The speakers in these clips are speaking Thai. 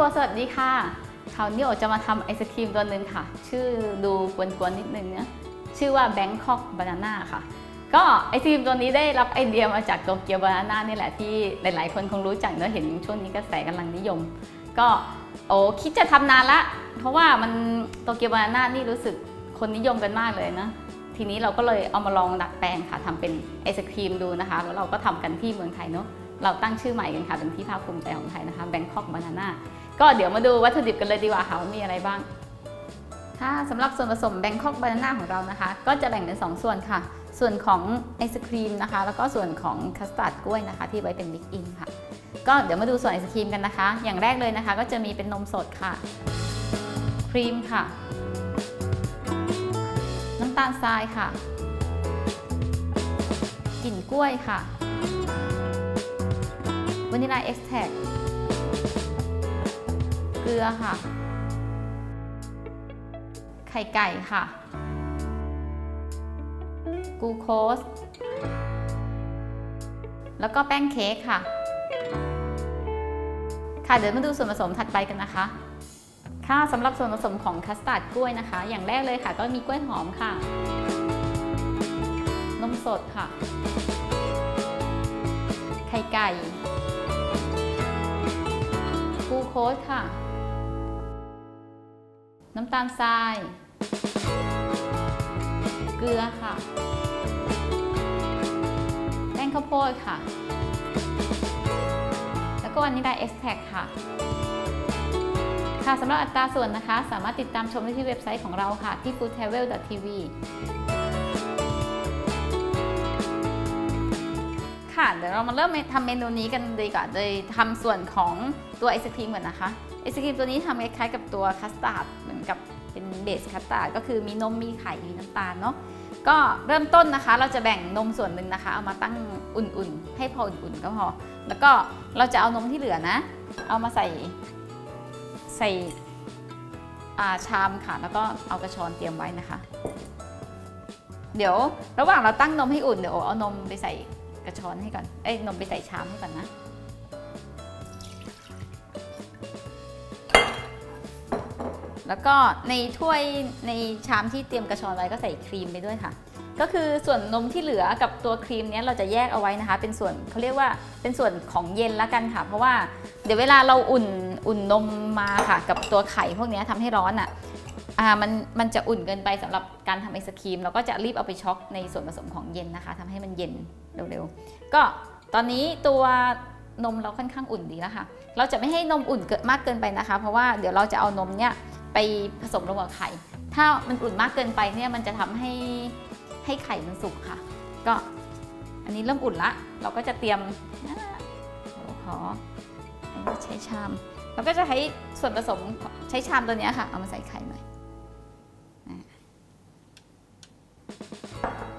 รัวสวัสดีค่ะคราวนี้โอจะมาทำไอศครีมตัวหนึ่งค่ะ ชื่อดูกวนๆนิดนึงนะชื่อว่า Bangkok Banana ค่ะ ก็ไอศครีมตัวนี้ได้รับไอเดียมาจากโตเกียวบานาน่านี่แหละที่หลายๆ คนคงรู้จักเนอะเห็นช่วงนี้กระแสกำลังนิยม ก็โอ้คิดจะทำนานละ เพราะว่ามันโตเกียวบานาน่านี่รู้สึกคนนิยมกันมากเลยนะทีนี้เราก็เลยเอามาลองดัดแปลงค่ะทำเป็นไอศครีมดูนะคะ แล้วเราก็ทำกันที่เมืองไทยเนาะเราตั้งชื่อใหม่กันค่ะ เป็นที่ภาคภูมิใจของไทยนะคะ Bangkok Banana ก็เดี๋ยวมาดูวัตถุดิบกันเลยดีกว่าค่ะว่ามีอะไรบ้างถ้าสำหรับส่วนผสม Bangkok Banana ของเรานะคะ ก็จะแบ่งเป็น 2 ส่วนค่ะ ส่วนของไอศครีมนะคะ แล้วก็ส่วนของคัสตาร์ดกล้วยนะคะ ที่ไว้เป็นมิกอินค่ะ ก็เดี๋ยวมาดูส่วนไอศครีมกันนะคะ อย่างแรกเลยนะคะ ก็จะมีเป็นนมสดค่ะ ครีมค่ะ น้ำตาลทรายค่ะกลิ่นกล้วยค่ะวานิลาเอ็กซ์แทกเก ลือค่ะ ไข่ไก่ค่ะ กูโคส แล้วก็แป้งเค้กค่ะ ค่ะเดี๋ยวมาดูส่วนผสมถัดไปกันนะคะ ค่ะสำหรับส่วนผสมของคัสตาร์ดกล้วยนะคะ อย่างแรกเลยค่ะก็มีกล้วยหอมค่ะ นมสดค่ะ ไข่ไก่กูโคสค่ะ น้ำตาลทราย เกลือค่ะ แป้งข้าวโพดค่ะ แล้วก็วานิลาเอ็กซ์แทกค่ะ ค่ะสำหรับอัตราส่วนนะคะ สามารถติดตามชมได้ที่เว็บไซต์ของเราค่ะ ที่ foodtravel.tv ค่ะ เดี๋ยวเรามาเริ่มทำเมนูนี้กันดีกว่าโดยทำส่วนของตัวไอศครีมก่อนนะคะ ไอศครีมตัวนี้ทำคล้ายๆกับตัวคัสตาร์ดเหมือนกับเป็นเบสคัสตาร์ดก็คือมีนมมีไข่มีน้ำตาลเนาะก็เริ่มต้นนะคะ เราจะแบ่งนมส่วนหนึ่งนะคะ เอามาตั้งอุ่นๆ ให้พออุ่นๆก็พอ แล้วก็เราจะเอานมที่เหลือนะ เอามาใส่ใส่าชามค่ะ แล้วก็เอากระชอนเตรียมไว้นะคะ เดี๋ยวระหว่างเราตั้งนมให้อุ่นเดี๋ยวเอานมไปใส่กระชอนให้ก่อน เอ้ยนมไปใส่ชามให้ก่อนนะ แล้วก็ในถ้วยในชามที่เตรียมกระชอนไว้ก็ใส่ครีมไปด้วยค่ะ ก็คือส่วนนมที่เหลือกับตัวครีมเนี้ยเราจะแยกเอาไว้นะคะ เป็นส่วนเขาเรียกว่าเป็นส่วนของเย็นละกันค่ะ เพราะว่าเดี๋ยวเวลาเราอุ่นอุ่นนมมาค่ะ กับตัวไข่พวกนี้ยทำให้ร้อนอะอ่ามันมันจะอุ่นเกินไปสำหรับการทำไอศครีมเราก็จะรีบเอาไปช็อกในส่วนผสมของเย็นนะคะทำให้มันเย็นเร็วๆก็ตอนนี้ตัวนมเราค่อนข้างอุ่นดีแล้วค่ะ เราจะไม่ให้นมอุ่นเกินมากเกินไปนะคะ เพราะว่าเดี๋ยวเราจะเอานมเนี้ย ไปผสมลงกับไข่ ถ้ามันอุ่นมากเกินไปเนี่ยมันจะทำให้ให้ไข่มันสุกค่ะ ก็อันนี้เริ่มอุ่นละ เราก็จะเตรียมนะเราขอใช้ชาม เราก็จะใช้ส่วนผสมใช้ชามตัวนี้ค่ะ เอามาใส่ไข่หน่อย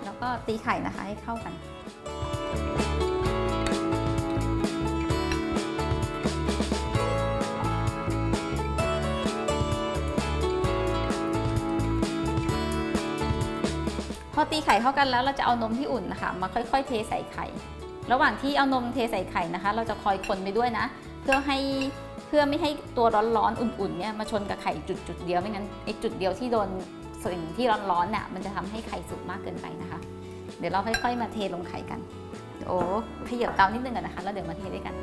แล้วก็ตีไข่นะคะให้เข้ากัน พอตีไข่เข้ากันแล้วเราจะเอานมที่อุ่นนะคะ มาค่อยๆ เทใส่ไข่ ระหว่างที่เอานมเทใส่ไข่นะคะ เราจะคอยคนไปด้วยนะ เพื่อให้เพื่อไม่ให้ตัวร้อนๆอุ่นๆเนี่ยมาชนกับไข่จุดจุดๆเดียวไม่งั้นไอ้จุดเดียวที่โดนสิ่งที่ร้อนๆเนี่ยมันจะทำให้ไข่สุกมากเกินไปนะคะ เดี๋ยวเราค่อยๆ มาเทลงไข่กัน โอ้ขยับเตานิดนึงก่อนนะคะแล้วเดี๋ยวมาเทด้วยกัน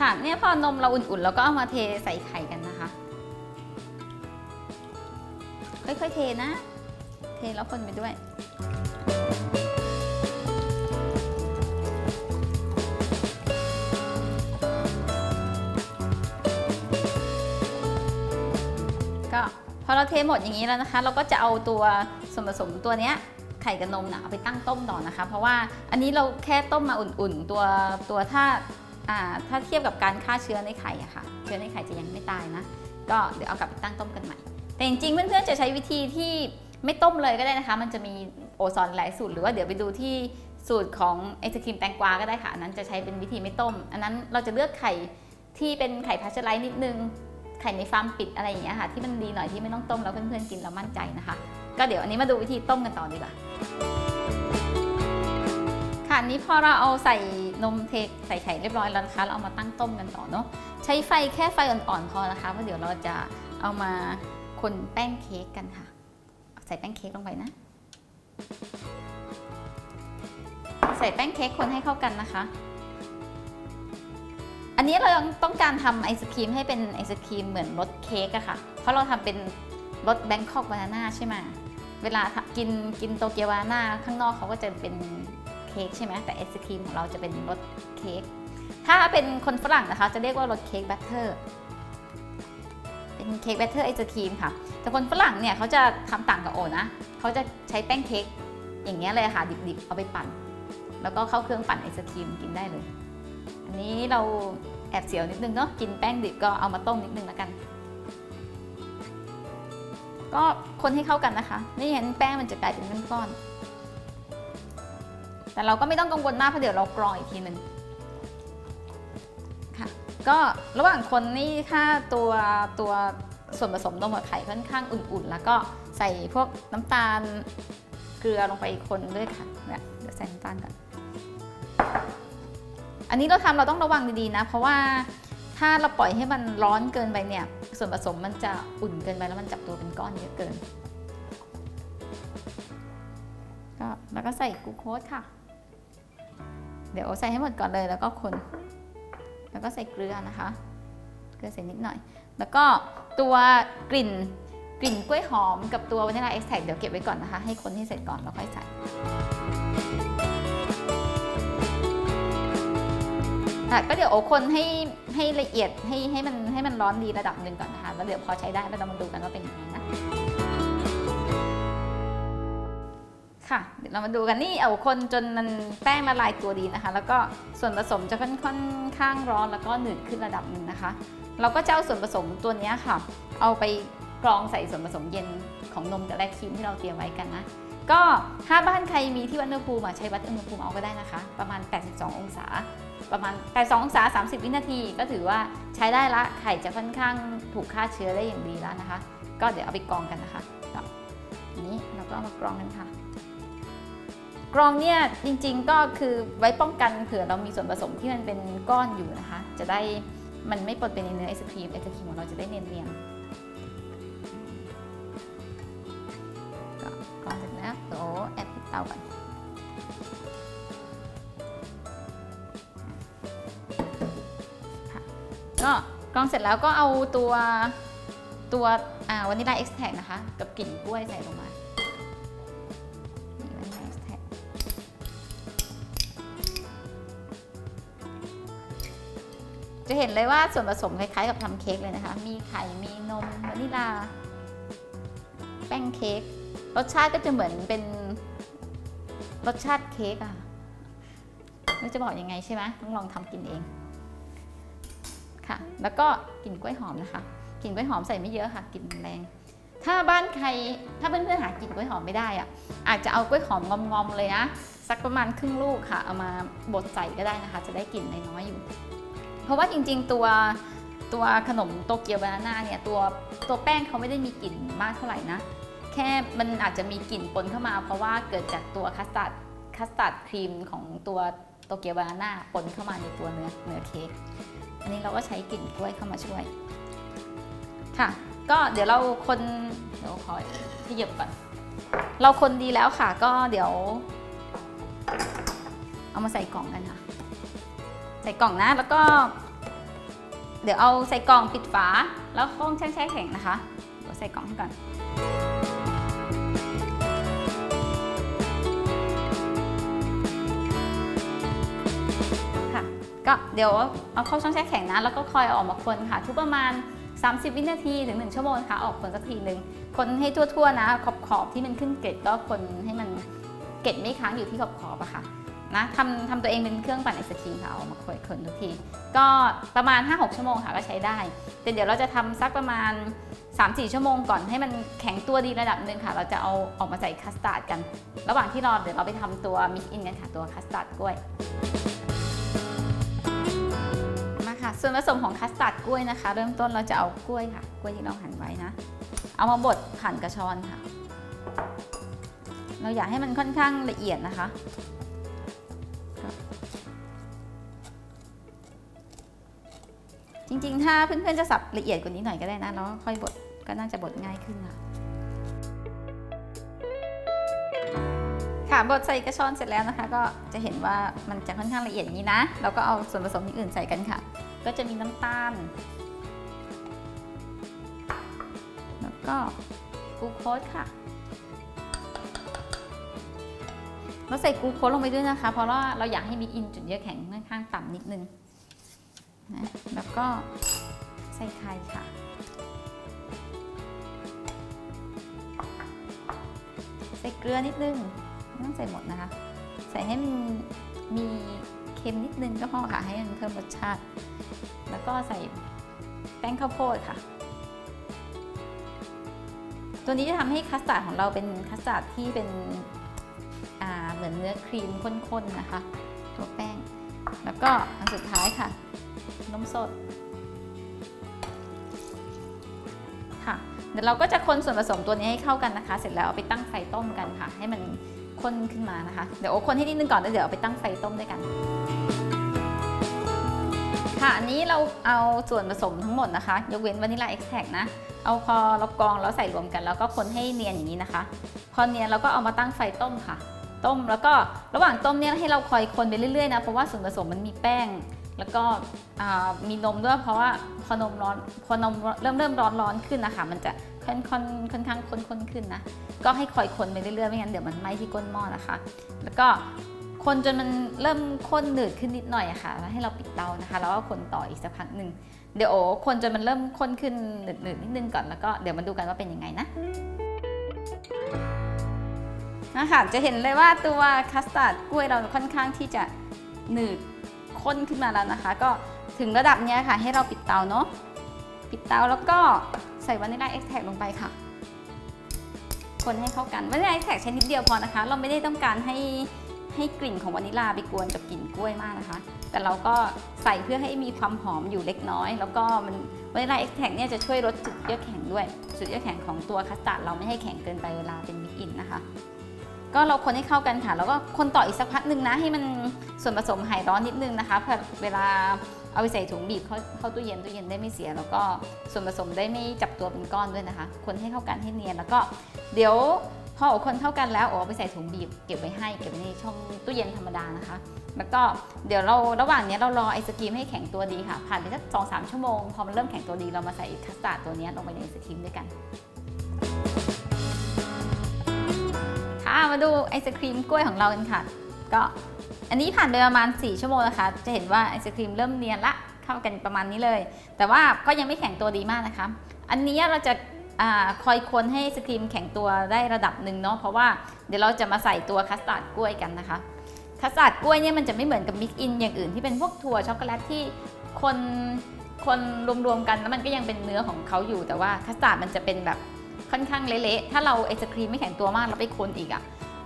ค่ะเนี่ยพอนมเราอุ่นๆเราก็เอามาเทใส่ไข่กันนะ คะค่อยๆเทนะ เทแล้วคนไปด้วย ก็พอเราเทหมดอย่างนี้แล้วนะคะ เราก็จะเอาตัวส่วนผสมตัวเนี้ยไข่กับนมนะเอาไปตั้งต้มต่อนะคะ เพราะว่าอันนี้เราแค่ต้มมาอุ่นๆ ตัวตัวถ้าอ่าถ้าเทียบกับการฆ่าเชื้อในไข่อะค่ะ เชื้อในไข่จะยังไม่ตายนะ ก็เดี๋ยวเอากลับไปตั้งต้มกันใหม่ แต่จริงๆเพื่อนๆจะใช้วิธีที่ไม่ต้มเลยก็ได้นะคะ มันจะมีโอซอนหลายสูตรหรือว่าเดี๋ยวไปดูที่สูตรของไอศครีมแตงกวาก็ได้ค่ะอันนั้นจะใช้เป็นวิธีไม่ต้ม อันนั้นเราจะเลือกไข่ที่เป็นไข่พาสเจอร์ไลซ์นิดนึง ไข่ในฟาร์มปิดอะไรอย่างเงี้ยค่ะ ที่มันดีหน่อยที่ไม่ต้องต้มแล้วเพื่อนๆกินแล้วมั่นใจนะคะ ก็เดี๋ยวอันนี้มาดูวิธีต้มกันต่อดีกว่าค่ะอันนี้พอเราเอาใส่นมเทใส่ไข่เรียบร้อยแล้วนะคะเราเอามาตั้งต้มกันต่อเนาะใช้ไฟแค่ไฟอ่อนๆพอนะคะเพราะเดี๋ยวเราจะเอามา คนแป้งเค้กกันค่ะ ใส่แป้งเค้กลงไปนะ ใส่แป้งเค้กคนให้เข้ากันนะคะ อันนี้เรายังต้องการทำไอศครีมให้เป็นไอศครีมเหมือนรสเค้กอะค่ะ เพราะเราทำเป็นรสแบงคอกบานาน่าใช่ไหมเวลากินกินโตเกียวบานาน่าข้างนอกเขาก็จะเป็นเค้กใช่ไหมแต่ไอศครีมของเราจะเป็นรสเค้กถ้าเป็นคนฝรั่งนะคะ จะเรียกว่ารสเค้กแบตเตอร์ เป็นเค้กแบตเตอร์ไอศครีมค่ะ แต่คนฝรั่งเนี่ยเขาจะทำต่างกับโอนะเขาจะใช้แป้งเค้กอย่างเงี้ยเลยค่ะดิบๆ เอาไปปั่น แล้วก็เข้าเครื่องปั่นไอศครีมกินได้เลย อันนี้เราแอบเสียวนิดนึงเนาะกินแป้งดิบก็เอามาต้มนิดนึงแล้วกัน ก็คนให้เข้ากันนะคะไม่งั้นแป้งมันจะกลายเป็นก้อนๆแต่เราก็ไม่ต้องกังวลมากเพราะเดี๋ยวเรากรองอีกทีหนึ่ง ก็ระหว่างคนนี่ถ้าตัวตัวส่วนผสมนมกับไข่ค่อนข้างอุ่นๆ แล้วก็ใส่พวกน้ำตาลเกลือลงไปคนด้วยค่ะเนี่ยเดี๋ยวใส่น้ำตาลก่อนอันนี้เราทำเราต้องระวังดีๆนะ เพราะว่าถ้าเราปล่อยให้มันร้อนเกินไปเนี่ยส่วนผสมมันจะอุ่นเกินไปแล้วมันจับตัวเป็นก้อนเยอะเกินก็แล้วก็ใส่กูโคสค่ะ เดี๋ยวใส่ให้หมดก่อนเลยแล้วก็คน แล้วก็ใส่เกลือนะคะ เกลือใส่นิดหน่อย แล้วก็ตัวกลิ่นกลิ่นกล้วยหอมกับตัววานิลาเอ็กซ์แทกเดี๋ยวเก็บไว้ก่อนนะคะ ให้คนให้เสร็จก่อนแล้วค่อยใส่ะก็เดี๋ยวโอคนให้ให้ละเอียดให้ให้มันให้มันร้อนดีระดับหนึ่งก่อนนะคะ แล้วเดี๋ยวพอใช้ได้เรามาดูกันว่าเป็นยังไงนะ ค่ะ เดี๋ยวเรามาดูกันนี่เอาคนจนมันแป้งละลายตัวดีนะคะ แล้วก็ส่วนผสมจะค่อนค่อนข้างร้อนแล้วก็หนืดขึ้นระดับหนึ่งนะคะ เราก็จะเอาส่วนผสมตัวนี้ค่ะ เอาไปกรองใส่ส่วนผสมเย็นของนมกับแลครีมที่เราเตรียมไว้กันนะ ก็ถ้าบ้านใครมีที่วัดอุณหภูมิใช้วัดอุณหภูมิเอาก็ได้นะคะ ประมาณ 82 องศา ประมาณ 82 องศา 30 วินาที ก็ถือว่าใช้ได้ละไข่จะค่อนข้างถูกฆ่าเชื้อได้อย่างดีแล้วนะคะ ก็เดี๋ยวเอาไปกรองกันนะคะนนี้เราก็เอามากรองกันค่ะ กรองเนี่ยจริงๆก็คือไว้ป้องกันเผื่อเรามีส่วนผสมที่มันเป็นก้อนอยู่นะคะ จะได้มันไม่ปนเป็นในเนื้อไอศครีมไอศครีมของเราจะได้เนียนๆก็กรองเสร็จแล้วเดี๋ยวแอบปิดเตาก่อนก็กรองเสร็จแล้วก็เอาตัวตัววานิลาเอ็กซ์แทกนะคะ กับกลิ่นกล้วยใส่ลงมา จะเห็นเลยว่าส่วนผสมคล้ายๆกับทำเค้กเลยนะคะ มีไข่ มีนมวานิลา แป้งเค้ก รสชาติก็จะเหมือนเป็นรสชาติเค้กอะไม่จะบอกยังไงใช่ไหมต้องลองทำกินเอง ค่ะ แล้วก็กลิ่นกล้วยหอมนะคะกลิ่นกล้วยหอมใส่ไม่เยอะค่ะกลิ่นแรง ถ้าบ้านใครถ้าเพื่อนๆหากลิ่นกล้วยหอมไม่ได้อะอาจจะเอากล้วยหอมงอมๆเลยนะสักประมาณครึ่งลูกค่ะ เอามาบดใส่ก็ได้นะคะ จะได้กลิ่นน้อยๆอยู่ เพราะว่าจริง ๆ ตัวตัวขนมโตเกียวบานาน่าเนี่ยตัวตัวแป้งเขาไม่ได้มีกลิ่นมากเท่าไหร่นะ แค่มันอาจจะมีกลิ่นปนเข้ามา เพราะว่าเกิดจากตัวคัสตาร์ดคัสตาร์ดครีมของตัวโตเกียวบานาน่าปนเข้ามาในตัวเนื้อเนื้อเค้กอันนี้เราก็ใช้กลิ่นกล้วยเข้ามาช่วย ค่ะ ก็เดี๋ยวเราคนเดี๋ยวขอขยับก่อน เราคนดีแล้วค่ะ ก็เดี๋ยว เอามาใส่กล่องกันค่ะ ใส่กล่องนะแล้วก็ เดี๋ยวเอาใส่กล่องปิดฝา แล้วห้องแช่แช่แข็งนะคะเดี๋ยวใส่กล่องให้ก่อนค่ะก็เดี๋ยวเอาเข้าช่องแช่แข็งนะ แล้วก็คอยเอาออกมาคนค่ะ ทุกประมาณ 30 วินาทีถึง 1 ชั่วโมงค่ะออกคนสักทีหนึ่งคนให้ทั่วๆนะ ขอบขอบๆที่มันขึ้นเกล็ดก็คนให้มันเกล็ดไม่ค้างอยู่ที่ขอบขอบๆอะค่ะ นะทำทำตัวเองเป็นเครื่องปั่นไอศครีมค่ะเอามาคนคนทุกที ก็ประมาณ 5-6 ชั่วโมงค่ะก็ใช้ได้ แต่เดี๋ยวเราจะทำสักประมาณ 3-4 ชั่วโมงก่อนให้มันแข็งตัวดีระดับหนึ่งค่ะ เราจะเอาออกมาใส่คัสตาร์ดกัน ระหว่างที่รอเดี๋ยวเราไปทำตัวมิกอินกันค่ะตัวคัสตาร์ดกล้วยมาค่ะส่วนผสมของคัสตาร์ดกล้วยนะคะ เริ่มต้นเราจะเอากล้วยค่ะ กล้วยที่เราหั่นไว้นะ เอามาบดผ่านกระชอนค่ะ เราอยากให้มันค่อนข้างละเอียดนะคะ จริงๆ ถ้าเพื่อนๆจะสับละเอียดกว่านี้หน่อยก็ได้นะแล้วค่อยบดก็น่าจะบดง่ายขึ้นค่ะค่ะบดใส่กระชอนเสร็จแล้วนะคะ ก็จะเห็นว่ามันจะค่อนข้างละเอียดนี้นะเราก็เอาส่วนผสมอื่นใส่กันค่ะ ก็จะมีน้ำตาล แล้วก็กูโคสค่ะเราใส่กูโคสลงไปด้วยนะคะ เพราะว่าเราอยากให้มิกอินจุดเยื่อแข็งค่อนข้างต่ำนิดนึง นะแล้วก็ใส่ไข่ค่ะ ใส่เกลือนิดนึงไม่ต้องใส่หมดนะคะ ใส่ให้มันมีเค็มนิดนึงก็พอค่ะ ให้มันเพิ่มรสชาติ แล้วก็ใส่แป้งข้าวโพดค่ะ ตัวนี้จะทำให้คัสตาร์ดของเราเป็นคัสตาร์ดที่เป็นเหมือนเนื้อครีมข้นๆนะคะ ตัวแป้ง แล้วก็อันสุดท้ายค่ะ นมสดค่ะ เดี๋ยวเราก็จะคนส่วนผสมตัวนี้ให้เข้ากันนะคะ เสร็จแล้วเอาไปตั้งไฟต้มกันค่ะ ให้มันข้นขึ้นมานะคะ เดี๋ยวโอคนให้นิดนึงก่อนแล้วเดี๋ยวเอาไปตั้งไฟต้มด้วยกัน ค่ะ อันนี้เราเอาส่วนผสมทั้งหมดนะคะ ยกเว้นวานิลาเอ็กแทกนะ เอาพอเรากรองแล้วใส่รวมกัน แล้วก็คนให้เนียนอย่างนี้นะคะ พอเนียนเราก็เอามาตั้งไฟต้มค่ะ ต้มแล้วก็ระหว่างต้มเนี่ยให้เราคอยคนไปเรื่อยๆนะ เพราะว่าส่วนผสมมันมีแป้ง แล้วก็มีนมด้วยเพราะว่าพอนมร้อนพอนมเริ่มเริ่มร้อนร้อนขึ้นนะคะ มันจะค่อนค่อนค่อนข้างข้นข้นขึ้นนะ ก็ให้คอยคนไปเรื่อยๆไม่งั้นเดี๋ยวมันไหม้ที่ก้นหม้อนะคะ แล้วก็คนจนมันเริ่มข้นหนืดขึ้นนิดหน่อยอะค่ะ แล้วให้เราปิดเตานะคะ แล้วก็คนต่ออีกสักพักหนึ่งเดี๋ยวโอ้คนจนมันเริ่มข้นขึ้นหนืดๆนิดนึงก่อนแล้วก็เดี๋ยวมาดูกันว่าเป็นยังไงนะนะคะจะเห็นเลยว่าตัวคัสตาร์ดกล้วยเราค่อนข้างที่จะหนืด ข้นขึ้นมาแล้วนะคะ ก็ถึงระดับนี้ค่ะ ให้เราปิดเตาเนาะปิดเตาแล้วก็ใส่วานิลลาเอ็กแทกลงไปค่ะ คนให้เข้ากันวานิลลาเอ็กแทกใช้นิดเดียวพอนะคะ เราไม่ได้ต้องการให้ให้กลิ่นของวานิลลาไปกวนกับกลิ่นกล้วยมากนะคะ แต่เราก็ใส่เพื่อให้มีความหอมอยู่เล็กน้อย แล้วก็มันวานิลลาเอ็กแทกเนี่ยจะช่วยลดจุดเยือกแข็งด้วย จุดเยือกแข็งของตัวคัสตาร์ดเราไม่ให้แข็งเกินไปเวลาเป็นมิกอินนะคะ ก็เราคนให้เข้ากันค่ะ แล้วก็คนต่ออีกสักพักหนึ่งนะ ให้มันส่วนผสมหายร้อนนิดนึงนะคะเพื่อเวลาเอาไปใส่ถุงบีบเข้าเข้าตู้เย็นตู้เย็นได้ไม่เสีย แล้วก็ส่วนผสมได้ไม่จับตัวเป็นก้อนด้วยนะคะ คนให้เข้ากันให้เนียนแล้วก็เดี๋ยวพอโอคนเข้ากันแล้วโอเอาไปใส่ถุงบีบเก็บไว้ให้เก็บไว้ในช่องตู้เย็นธรรมดานะคะ แล้วก็เดี๋ยวเราระหว่างนี้เรารอไอศกรีมให้แข็งตัวดีค่ะผ่านไปสักสองสามชั่วโมงพอมันเริ่มแข็งตัวดีเรามาใส่คัสตาร์ดตัวนี้ลงไปในไอศกรีมด้วยกัน มาดูไอศครีมกล้วยของเรากันค่ะ ก็อันนี้ผ่านไปประมาณ 4 ชั่วโมงนะคะ จะเห็นว่าไอศครีมเริ่มเนียนละเข้ากันประมาณนี้เลย แต่ว่าก็ยังไม่แข็งตัวดีมากนะคะ อันนี้เราจะอาคอยคนให้ไอศครีมแข็งตัวได้ระดับหนึ่งเนาะ เพราะว่าเดี๋ยวเราจะมาใส่ตัวคัสตาร์ดกล้วยกันนะคะ คัสตาร์ดกล้วยเนี่ยมันจะไม่เหมือนกับมิกอินอย่างอื่นที่เป็นพวกถั่วช็อกโกแลตที่คนคนรวมๆกันแล้วมันก็ยังเป็นเนื้อของเขาอยู่ แต่ว่าคัสตาร์ดมันจะเป็นแบบ ค่อนข้างเละๆ ถ้าเราไอศครีมไม่แข็งตัวมากแล้วไปคนอีกอะ่ะ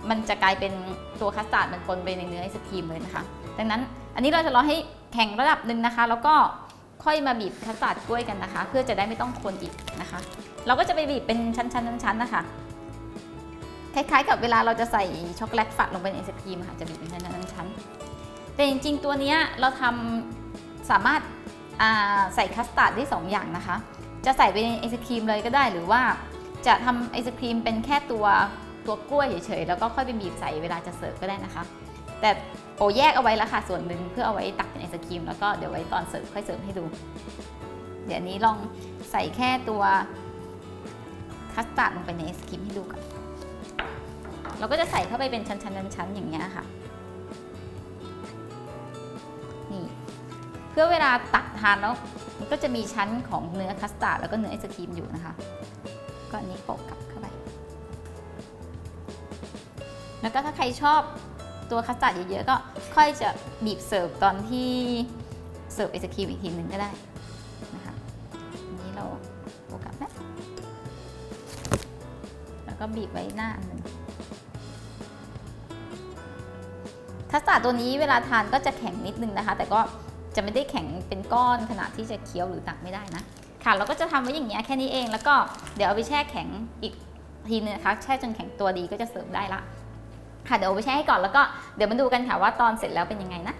มันจะกลายเป็นตัวคัสตาร์ดมันปนไปในเนื้อไอศครีมเลยนะคะ ดังนั้นอันนี้เราจะรอให้แข็งระดับหนึ่งนะคะ แล้วก็ค่อยมาบีบคัสตาร์ดกล้วยกันนะคะ เพื่อจะได้ไม่ต้องคนอีกนะคะ เราก็จะไปบีบเป็นชั้นๆนๆนะคะคล้ายๆกับเวลาเราจะใส่ช็อกโกแลตฝัดลงไปในไอศครีมค่ะจะบีบเป็นชั้นๆๆแต่จริงๆตัวนี้เราทำสามารถใส่คัสตาร์ดได้สองอย่างนะคะ จะใส่ไปในไอศครีมเลยก็ได้หรือว่า จะทำไอศครีมเป็นแค่ตัวตัวกล้วยเฉยๆ แล้วก็ค่อยไปบีบใส่เวลาจะเสิร์ฟก็ได้นะคะ แต่โอแยกเอาไว้แล้วค่ะส่วนหนึ่งเพื่อเอาไว้ตักเป็นไอศครีมแล้วก็เดี๋ยวไว้ตอนเสิร์ฟค่อยเสิร์ฟให้ดู เดี๋ยวนี้ลองใส่แค่ตัวคัสตาร์ดลงไปในไอศครีมให้ดูก่อนเราก็จะใส่เข้าไปเป็นชั้นๆชั้นๆอย่างเงี้ยค่ะนี่เพื่อเวลาตักทานแล้วมันก็จะมีชั้นของเนื้อคัสตาร์ดแล้วก็เนื้อไอศครีมอยู่นะคะ ก็อันนี้โปะกลับเข้าไป แล้วก็ถ้าใครชอบตัวคัสตาร์ดเยอะๆก็ค่อยจะบีบเสิร์ฟตอนที่เสิร์ฟไอศครีมอีกทีหนึ่งก็ได้นะคะนนี้เราโปะกลับนะแล้วก็บีบไว้หน้าอันหนึ่งคัสตาร์ดตัวนี้เวลาทานก็จะแข็งนิดนึงนะคะ แต่ก็จะไม่ได้แข็งเป็นก้อนขนาดที่จะเคี้ยวหรือตักไม่ได้นะ ค่ะ เราก็จะทำไว้อย่างเงี้ยแค่นี้เอง แล้วก็เดี๋ยวเอาไปแช่แข็งอีกทีนึงนะคะ แช่จนแข็งตัวดีก็จะเสิร์ฟได้ละ ค่ะ เดี๋ยวเอาไปแช่ให้ก่อน แล้วก็เดี๋ยวมาดูกันค่ะว่าตอนเสร็จแล้วเป็นยังไงนะ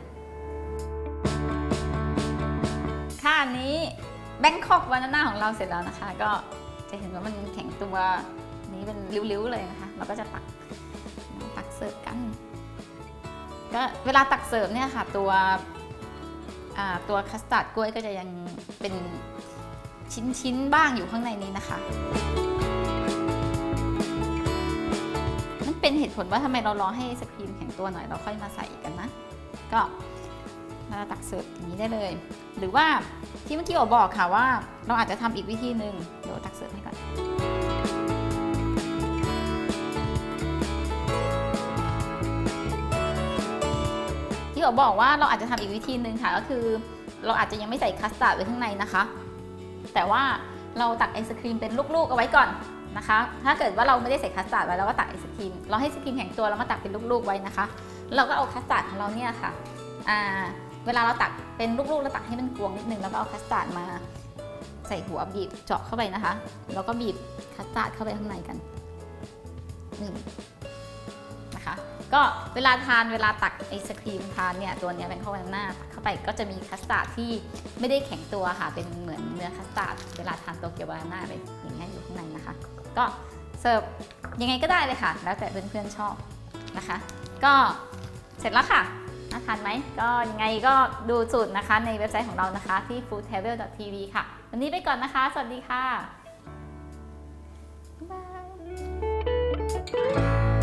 ค่ะอันนี้แบงคอกวานาน่าของเราเสร็จแล้วนะคะ ก็จะเห็นว่ามันแข็งตัวนี้เป็นริ้วๆเลยนะคะ เราก็จะตักตักเสิร์ฟกัน ก็เวลาตักเสิร์ฟเนี่ยค่ะ ตัวตัวคัสตาร์ดกล้วยก็จะยังเป็น ชิ้นๆบ้างอยู่ข้างในนี้นะคะนั่นเป็นเหตุผลว่าทำไมเรารอให้ไอศครีมแข็งตัวหน่อยเราค่อยมาใส่กันนะ ก็เราตักเสิร์ฟอย่างนี้ได้เลย หรือว่าที่เมื่อกี้โอบอกค่ะว่า เราอาจจะทำอีกวิธีหนึ่งเดี๋ยวตักเสิร์ฟให้ก่อนที่โอบอกว่าเราอาจจะทำอีกวิธีหนึ่งค่ะก็คือ เราอาจจะยังไม่ใส่คัสตาร์ดไว้ข้างในนะคะ แต่ว่าเราตักไอศครีมเป็นลูกๆเอาไว้ก่อนนะคะ ถ้าเกิดว่าเราไม่ได้ใส่คัสตาร์ดไว้เราก็ตักไอศครีม เราให้ไอศครีมแข็งตัวแล้วมาตักเป็นลูกๆไว้นะคะ เราก็เอาคัสตาร์ดของเราเนี่ยค่ะอ่าเวลาเราตักเป็นลูกๆ แล้วตักให้มันกวงนิดนึงแล้วก็เอาคัสตาร์ดมาใส่หัวบีบเจาะเข้าไปนะคะ แล้วก็บีบคัสตาร์ดเข้าไปข้างในกันนี่นะคะ ก็เวลาทานเวลาตักไอศครีมทานเนี่ยตัวนี้เป็นข้าวหน้า ไปก็จะมีคัสตาร์ดที่ไม่ได้แข็งตัวค่ะ เป็นเหมือนเนื้อคัสตาร์ดเวลาทานโตเกียวบานาน่าเลยอย่างเงี้ยอยู่ข้างในนะคะ ก็เสิร์ฟยังไงก็ได้เลยค่ะ แล้วแต่เพื่อนๆชอบนะคะ ก็เสร็จแล้วค่ะน่าทานไหมก็ยังไงก็ดูสูตรนะคะในเว็บไซต์ของเรานะคะที่ foodtravel.tv ค่ะ วันนี้ไปก่อนนะคะ สวัสดีค่ะ บ๊ายบาย